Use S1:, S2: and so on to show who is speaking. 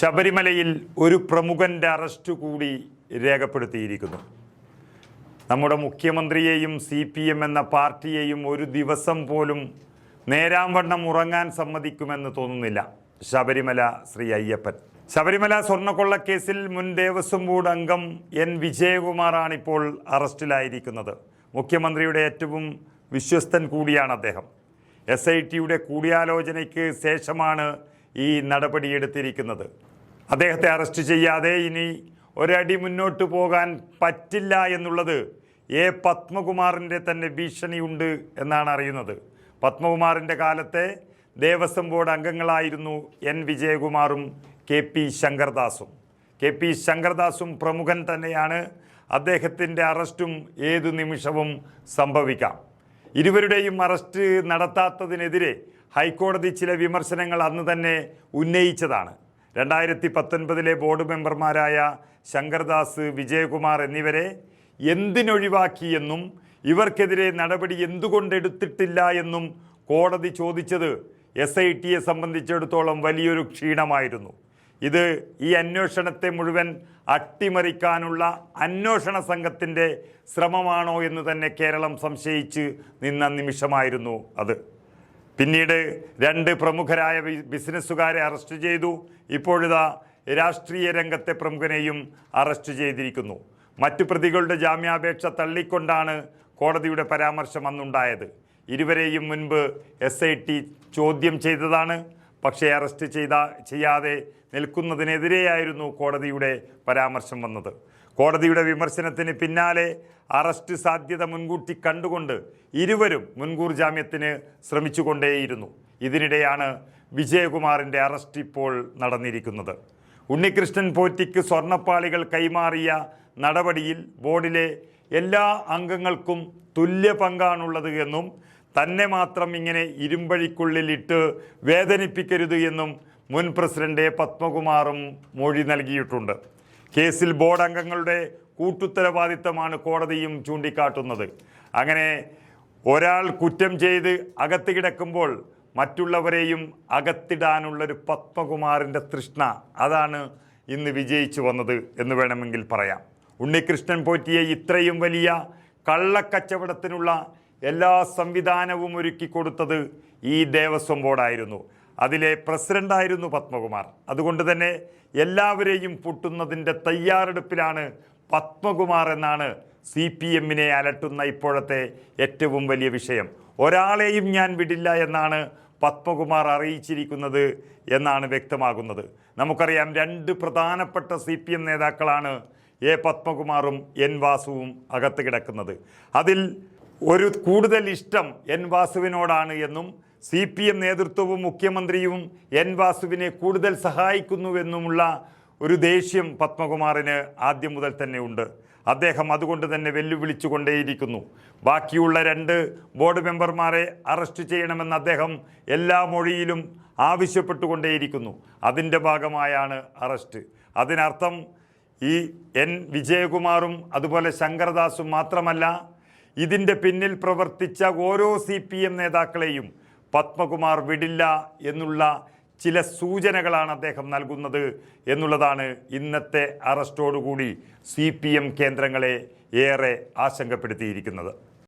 S1: ശബരിമലയിൽ ഒരു പ്രമുഖന്റെ അറസ്റ്റ് കൂടി രേഖപ്പെടുത്തിയിരിക്കുന്നു. നമ്മുടെ മുഖ്യമന്ത്രിയെയും സി പി എം എന്ന പാർട്ടിയെയും ഒരു ദിവസം പോലും നേരാംവണ്ണം ഉറങ്ങാൻ സമ്മതിക്കുമെന്ന് തോന്നുന്നില്ല ശബരിമല ശ്രീ അയ്യപ്പൻ. ശബരിമല സ്വർണക്കൊള്ളക്കേസിൽ മുൻ ദേവസ്വം ബോർഡ് അംഗം എൻ വിജയകുമാറാണ് ഇപ്പോൾ അറസ്റ്റിലായിരിക്കുന്നത്. മുഖ്യമന്ത്രിയുടെ ഏറ്റവും വിശ്വസ്തൻ കൂടിയാണ് അദ്ദേഹം. എസ് ഐ ടിയുടെ കൂടിയാലോചനയ്ക്ക് ശേഷമാണ് ഈ നടപടിയെടുത്തിരിക്കുന്നത് അദ്ദേഹത്തെ അറസ്റ്റ് ചെയ്യാതെ ഇനി ഒരടി മുന്നോട്ട് പോകാൻ പറ്റില്ല എന്നുള്ളത് എ പത്മകുമാറിന്റെ തന്നെ ഭീഷണിയുണ്ട് എന്നാണ് അറിയുന്നത്. പത്മകുമാറിന്റെ കാലത്തെ ദേവസ്വം ബോർഡ് അംഗങ്ങളായിരുന്നു എൻ വിജയകുമാറും കെ പി ശങ്കർദാസും. കെ പി ശങ്കർദാസും പ്രമുഖൻ തന്നെയാണ് അദ്ദേഹത്തിന്റെ അറസ്റ്റും ഏതു നിമിഷവും സംഭവിക്കാം. ഇരുവരുടെയും അറസ്റ്റ് നടത്താത്തതിനെതിരെ ഹൈക്കോടതി ചില വിമർശനങ്ങൾ അന്ന് തന്നെ ഉന്നയിച്ചതാണ്. രണ്ടായിരത്തി പത്തൊൻപതിലെ ബോർഡ് മെമ്പർമാരായ ശങ്കർദാസ് വിജയകുമാർ എന്നിവരെ എന്തിനൊഴിവാക്കിയെന്നും ഇവർക്കെതിരെ നടപടി എന്തുകൊണ്ടെടുത്തിട്ടില്ല എന്നും കോടതി ചോദിച്ചത് എസ് ഐ ടിയെ സംബന്ധിച്ചിടത്തോളം വലിയൊരു ക്ഷീണമായിരുന്നു. ഇത് ഈ അന്വേഷണത്തെ മുഴുവൻ അട്ടിമറിക്കാനുള്ള അന്വേഷണ സംഘത്തിന്റെ ശ്രമമാണോ എന്ന് തന്നെ കേരളം സംശയിച്ച് നിന്ന നിമിഷമായിരുന്നു അത്. പിന്നീട് രണ്ട് പ്രമുഖരായ ബിസിനസ്സുകാരെ അറസ്റ്റ് ചെയ്തു. ഇപ്പോഴിതാ രാഷ്ട്രീയ രംഗത്തെ പ്രമുഖനെയും അറസ്റ്റ് ചെയ്തിരിക്കുന്നു. മറ്റു പ്രതികളുടെ ജാമ്യാപേക്ഷ തള്ളിക്കൊണ്ടാണ് കോടതിയുടെ പരാമർശം അന്നുണ്ടായത്. ഇരുവരെയും മുൻപ് എസ് ഐ ടി ചോദ്യം ചെയ്തതാണ്. പക്ഷേ അറസ്റ്റ് ചെയ്ത ചെയ്യാതെ നിൽക്കുന്നതിനെതിരെയായിരുന്നു കോടതിയുടെ പരാമർശം വന്നത്. കോടതിയുടെ വിമർശനത്തിന് പിന്നാലെ അറസ്റ്റ് സാധ്യത മുൻകൂട്ടി കണ്ടുകൊണ്ട് ഇരുവരും മുൻകൂർ ജാമ്യത്തിന് ശ്രമിച്ചുകൊണ്ടേയിരുന്നു. ഇതിനിടെയാണ് വിജയകുമാറിന്റെ അറസ്റ്റ് ഇപ്പോൾ നടന്നിരിക്കുന്നത്. ഉണ്ണികൃഷ്ണൻ പോറ്റിക്ക് സ്വർണപ്പാളികൾ കൈമാറിയ നടപടിയിൽ ബോർഡിലെ എല്ലാ അംഗങ്ങൾക്കും തുല്യ പങ്കാണുള്ളത് എന്നും തന്നെ മാത്രം ഇങ്ങനെ ഇരുമ്പഴിക്കുള്ളിലിട്ട് വേദനിപ്പിക്കരുത് എന്നും മുൻ പ്രസിഡന്റ് പത്മകുമാറും മൊഴി നൽകിയിട്ടുണ്ട്. കേസിൽ ബോർഡ് അംഗങ്ങളുടെ കൂട്ടുത്തരവാദിത്തമാണ് കോടതിയും ചൂണ്ടിക്കാട്ടുന്നത്. അങ്ങനെ ഒരാൾ കുറ്റം ചെയ്ത് അകത്ത് കിടക്കുമ്പോൾ മറ്റുള്ളവരെയും അകത്തിടാനുള്ളൊരു പത്മകുമാറിന്റെ തൃഷ്ണ അതാണ് ഇന്ന് വിജയിച്ചു വന്നത് എന്ന് വേണമെങ്കിൽ പറയാം. ഉണ്ണികൃഷ്ണൻ പോറ്റിയെ ഇത്രയും വലിയ കള്ളക്കച്ചവടത്തിനുള്ള എല്ലാ സംവിധാനവും ഒരുക്കി കൊടുത്തത് ഈ ദേവസ്വം ബോർഡായിരുന്നു. അതിലെ പ്രസിഡന്റായിരുന്നു പത്മകുമാർ. അതുകൊണ്ട് തന്നെ എല്ലാവരെയും പൊട്ടുന്നതിന്റെ തയ്യാറെടുപ്പിലാണ് പത്മകുമാർ എന്നാണ് സി പി എമ്മിനെ അലട്ടുന്ന ഇപ്പോഴത്തെ ഏറ്റവും വലിയ വിഷയം. ഒരാളെയും ഞാൻ വിടില്ല എന്നാണ് പത്മകുമാർ അറിയിച്ചിരിക്കുന്നത് എന്നാണ് വ്യക്തമാകുന്നത്. നമുക്കറിയാം രണ്ട് പ്രധാനപ്പെട്ട സി പി എം നേതാക്കളാണ് എ പത്മകുമാറും എൻ വാസുവും അകത്ത് കിടക്കുന്നത്. അതിൽ ഒരു കൂടുതൽ ഇഷ്ടം എൻ വാസുവിനോടാണ് എന്നും സി പി എം നേതൃത്വവും മുഖ്യമന്ത്രിയും എൻ വാസുവിനെ കൂടുതൽ സഹായിക്കുന്നുവെന്നുമുള്ള ഒരു ദേഷ്യം പത്മകുമാറിന് ആദ്യം മുതൽ തന്നെ ഉണ്ട്. അദ്ദേഹം അതുകൊണ്ട് തന്നെ വെല്ലുവിളിച്ചുകൊണ്ടേയിരിക്കുന്നു. ബാക്കിയുള്ള രണ്ട് ബോർഡ് മെമ്പർമാരെ അറസ്റ്റ് ചെയ്യണമെന്ന് അദ്ദേഹം എല്ലാ മൊഴിയിലും ആവശ്യപ്പെട്ടുകൊണ്ടേയിരിക്കുന്നു. അതിന്റെ ഭാഗമായാണ് അറസ്റ്റ്. അതിനർത്ഥം ഈ എൻ വിജയകുമാറും അതുപോലെ ശങ്കരദാസും മാത്രമല്ല ഇതിന്റെ പിന്നിൽ പ്രവർത്തിച്ച ഓരോ സി പി എം നേതാക്കളെയും പത്മകുമാർ വിടില്ല എന്നുള്ള ചില സൂചനകളാണ് അദ്ദേഹം നൽകുന്നത് എന്നുള്ളതാണ് ഇന്നത്തെ അറസ്റ്റോടുകൂടി സി പി എം കേന്ദ്രങ്ങളെ ഏറെ ആശങ്കപ്പെടുത്തിയിരിക്കുന്നത്.